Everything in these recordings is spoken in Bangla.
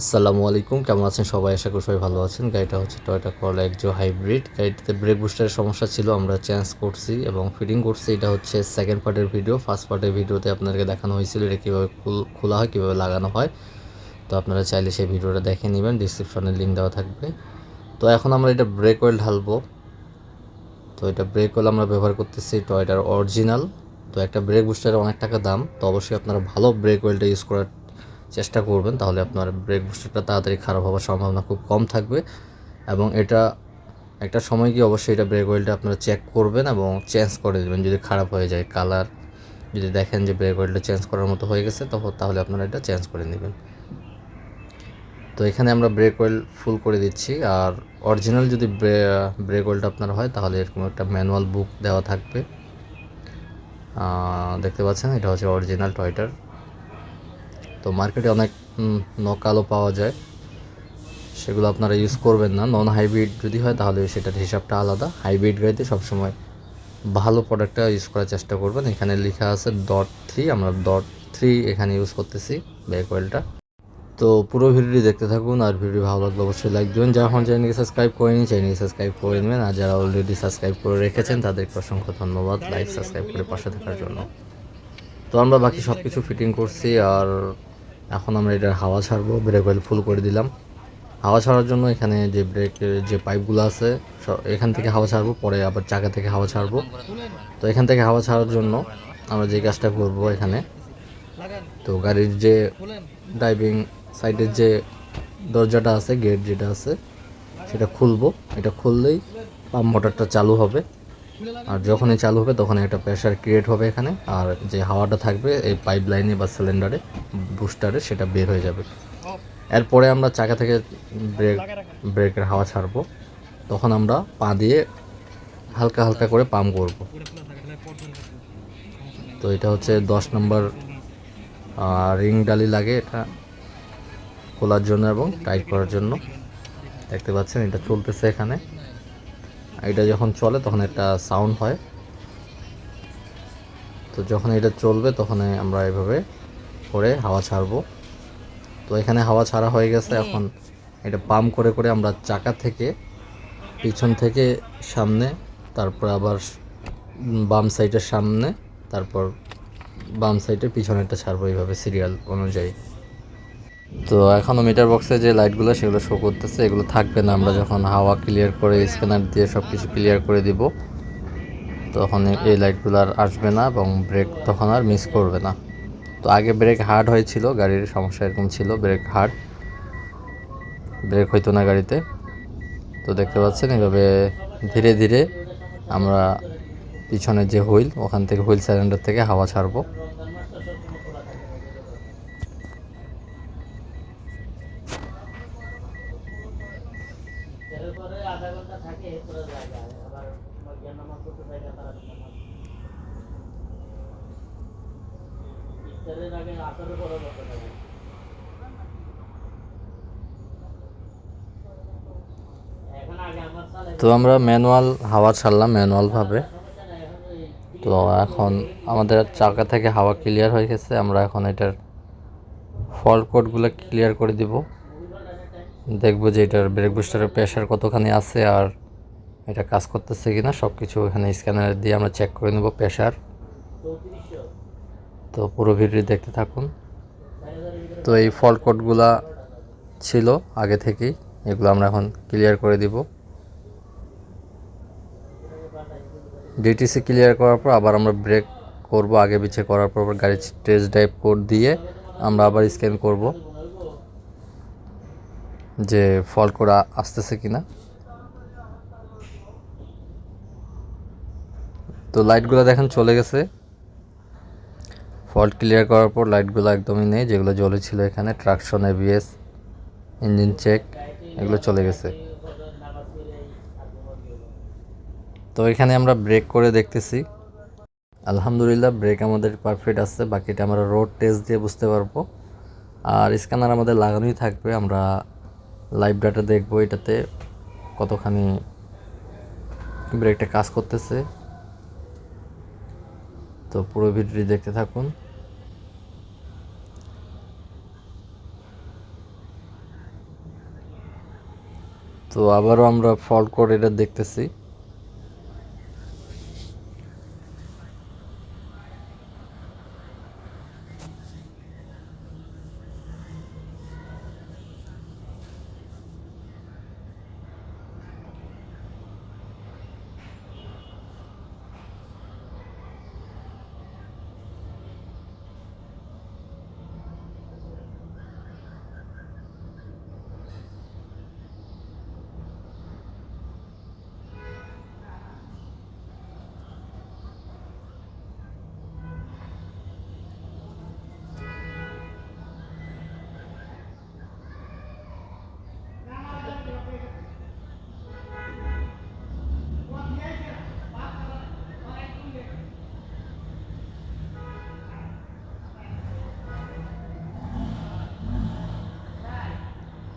আসসালামু আলাইকুম, কেমন আছেন সবাই? আশা করি সবাই ভালো আছেন। গাড়িটা হচ্ছে টয়টা করলা একজো হাইব্রিড গাড়িটাতে ব্রেক বুস্টারের সমস্যা ছিল, আমরা চেঞ্জ করছি এবং ফিটিং করছি। এটা হচ্ছে সেকেন্ড পার্টের ভিডিও ফার্স্ট পার্টের ভিডিওতে আপনাদেরকে দেখানো হয়েছিল এটা কীভাবে খোলা হয়, কীভাবে লাগানো হয়। তো আপনারা চাইলে সেই ভিডিওটা দেখে নেবেন ডিসক্রিপশনে লিঙ্ক দেওয়া থাকবে। তো এখন আমরা এটা ব্রেক অয়েল ঢালবো। তো এটা ব্রেক অয়েল আমরা ব্যবহার করতেছি টয়টার অরিজিনাল তো একটা ব্রেক বুস্টারের অনেক টাকা দাম। তো অবশ্যই আপনারা ভালো ব্রেক অয়েলটা ইউজ করার চেষ্টা করবেন, তাহলে আপনার ব্রেক বুস্টারটা তাড়াতাড়ি খারাপ হওয়ার সম্ভাবনা খুব কম থাকবে। এবং এটা একটা সময় গিয়ে অবশ্যই এটা ব্রেক অয়েলটা আপনারা চেক করবেন এবং চেঞ্জ করে দেবেন। যদি খারাপ হয়ে যায় কালার যদি দেখেন যে ব্রেক অয়েলটা চেঞ্জ করার মতো হয়ে গেছে তখন তাহলে আপনারা এটা চেঞ্জ করে নেবেন। তো এখানে আমরা ব্রেক অয়েল ফুল করে দিচ্ছি। আর অরিজিনাল যদি ব্রেক অয়েলটা আপনার হয়, তাহলে এরকম একটা ম্যানুয়াল বুক দেওয়া থাকবে। দেখতে পাচ্ছেন, এটা হচ্ছে অরিজিনাল টয়টার তো মার্কেটে অনেক নকালও পাওয়া যায়। সেগুলো আপনারা ইউজ করবেন না। নন হাইব্রিড যদি হয় তাহলে সেটার হিসাবটা আলাদা। হাইব্রিড গাড়িতে সবসময় ভালো প্রোডাক্টটা ইউজ করার চেষ্টা করবেন। এখানে লেখা আছে ডট থ্রি আমরা ডট থ্রি এখানে ইউজ করতেছি ব্যাক অয়েলটা তো পুরো ভিডিওটি দেখতে থাকুন আর ভিডিও ভালো লাগলে অবশ্যই লাইক দেবেন। যারা এখন চ্যানেলকে সাবস্ক্রাইব করেনি চ্যানেলকে সাবস্ক্রাইব করে নেবেন। আর যারা অলরেডি সাবস্ক্রাইব করে রেখেছেন, তাদেরকে অসংখ্য ধন্যবাদ লাইক সাবস্ক্রাইব করে পাশে থাকার জন্য। তো আমরা বাকি সব কিছু ফিটিং করছি আর এখন আমরা এটার হাওয়া ছাড়বো ব্রেক অয়েল ফুল করে দিলাম। হাওয়া ছাড়ার জন্য এখানে যে ব্রেকের যে পাইপগুলো আছে এখান থেকে হাওয়া ছাড়বো, পরে আবার চাকা থেকে হাওয়া ছাড়বো। তো এখান থেকে হাওয়া ছাড়ার জন্য আমরা যে কাজটা করব এখানে, তো গাড়ির যে ড্রাইভিং সাইডের যে দরজাটা আছে গেট যেটা আছে, সেটা খুলবো। এটা খুললেই পাম্প মোটরটা চালু হবে। আর যখনই চালু হবে তখন একটা প্রেশার ক্রিয়েট হবে এখানে। আর যে হাওয়াটা থাকবে, এই পাইপ লাইনে বা সিলিন্ডারে বুস্টারে সেটা বের হয়ে যাবে। এরপরে আমরা চাকা থেকে ব্রেক ব্রেকের হাওয়া ছাড়বো। তখন আমরা পা দিয়ে হালকা হালকা করে পাম্প করব। তো এটা হচ্ছে দশ নম্বর রিং ডালি লাগে এটা খোলার জন্য এবং টাইট করার জন্য। দেখতে পাচ্ছেন, এটা চলতেছে এখানে। এটা যখন চলে তখন একটা সাউন্ড হয়। তো যখন এটা চলবে তখন আমরা এভাবে করে হাওয়া ছাড়বো। তো এখানে হাওয়া ছাড়া হয়ে গেছে এখন। এটা পাম্প করে করে আমরা চাকা থেকে পিছন থেকে সামনে তারপর আবার বাম সাইডের সামনে তারপর বাম সাইডের পিছনেরটা ছাড়বো এইভাবে সিরিয়াল অনুযায়ী। তো এখনও মিটার বক্সে যে লাইটগুলো সেগুলো শো করতেছে, এগুলো থাকবে না। আমরা যখন হাওয়া ক্লিয়ার করে স্ক্যানার দিয়ে সব কিছু ক্লিয়ার করে দিব, তখন এই লাইটগুলো আর আসবে না এবং ব্রেক তখন আর মিস করবে না। তো আগে ব্রেক হার্ড হয়েছিল, গাড়ির সমস্যা এরকম ছিল ব্রেক হার্ড ব্রেক হইতো না গাড়িতে। তো দেখতে পাচ্ছেন এভাবে ধীরে ধীরে আমরা পিছনে যে হুইল, ওখান থেকে হুইল সিলিন্ডার থেকে হাওয়া ছাড়বো। তো আমরা ম্যানুয়াল হাওয়া ছাড়লাম ম্যানুয়ালভাবে তো এখন আমাদের চাকা থেকে হাওয়া ক্লিয়ার হয়ে গেছে আমরা এখন এটার ফল্ট কোডগুলো ক্লিয়ার করে দিব। দেখব যে এটার ব্রেক বুস্টারের প্রেশার কতখানি আছে আর এটা কাজ করতেছে কিনা সব কিছু এখানে স্ক্যানার দিয়ে আমরা চেক করে নেব প্রেশার তো পুরো ভিডিও দেখতে থাকুন। তো এই ফল্ট কোডগুলা ছিল আগে থেকেই, এগুলো আমরা এখন ক্লিয়ার করে দিব। ডিটিসি ক্লিয়ার করার পর আবার আমরা ব্রেক করব, আগে পিছে করার পর গাড়ির টেস্ট ড্রাইভ কোড দিয়ে আমরা আবার স্ক্যান করব যে ফল্ট কোড আসতেছে কি না তো লাইটগুলো দেখেন চলে গেছে। ফল্ট ক্লিয়ার করার পর লাইটগুলো একদমই নেই, যেগুলো জ্বলেছিল এখানে, ট্রাকশন এবিএস ইঞ্জিন চেক, এগুলো চলে গেছে। তো এখানে আমরা ব্রেক করে দেখতেছি। আলহামদুলিল্লাহ, ব্রেক আমাদের পারফেক্ট আছে, বাকিটা আমরা রোড টেস্ট দিয়ে বুঝতে পারব। আর স্ক্যানার আমাদের লাগানোই থাকবে, আমরা লাইভ ডাটা দেখব এটাতে কতখানি ব্রেকটা কাজ করতেছে। তো পুরো ভিডিওটি দেখতে থাকুন। তো আবারও আমরা ফল্ট কোড এটা দেখতেছি।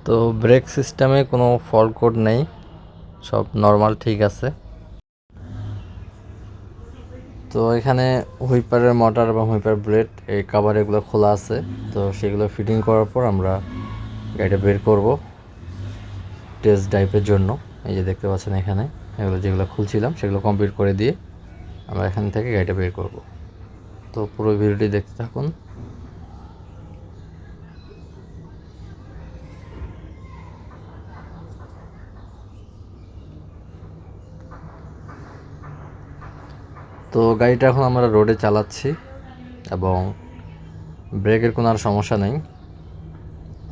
তো ব্রেক সিস্টেমে কোনো ফল্ট কোড নেই, সব নর্মাল ঠিক আছে। তো এখানে হুইপারের মোটর এবং হুইপার ব্লেড এই কাভার এগুলো খোলা আছে। তো সেগুলো ফিটিং করার পর আমরা গাড়িটা বের করব টেস্ট ড্রাইভের জন্য। এই যে দেখতে পাচ্ছেন এখানে, এগুলো যেগুলো খুলছিলাম সেগুলো কমপ্লিট করে দিয়ে আমরা এখান থেকে গাড়িটা বের করব। তো পুরো ভিডিওটি দেখতে থাকুন। তো গাড়িটা এখন আমরা রোডে চালাচ্ছি এবং ব্রেকের কোনো আর সমস্যা নেই।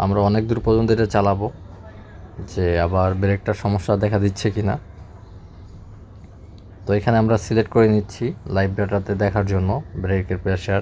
আমরা অনেক দূর পর্যন্ত এটা চালাবো যে আবার ব্রেকটার সমস্যা দেখা দিচ্ছে কি না তো এখানে আমরা সিলেক্ট করে নিচ্ছি লাইভ ডাটাতে দেখার জন্য ব্রেকের প্রেশার।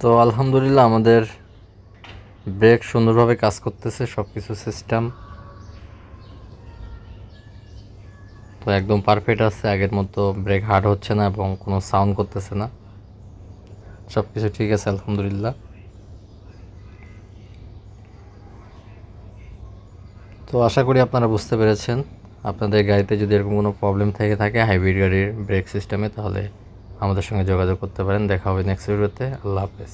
তো আলহামদুলিল্লাহ আমাদের ব্রেক সুন্দরভাবে কাজ করতেছে সব কিছু সিস্টেম তো একদম পারফেক্ট আছে, আগের মতো ব্রেক হার্ড হচ্ছে না এবং কোনো সাউন্ড করতেছে না। সব কিছু ঠিক আছে, আলহামদুলিল্লাহ। তো আশা করি আপনারা বুঝতে পেরেছেন। আপনাদের গাড়িতে যদি এরকম কোনো প্রবলেম থেকে থাকে হাইব্রিড গাড়ির ব্রেক সিস্টেমে তাহলে আমাদের সঙ্গে যোগাযোগ করতে পারেন। দেখা হবে নেক্সট ভিডিওতে আল্লাহ হাফেজ।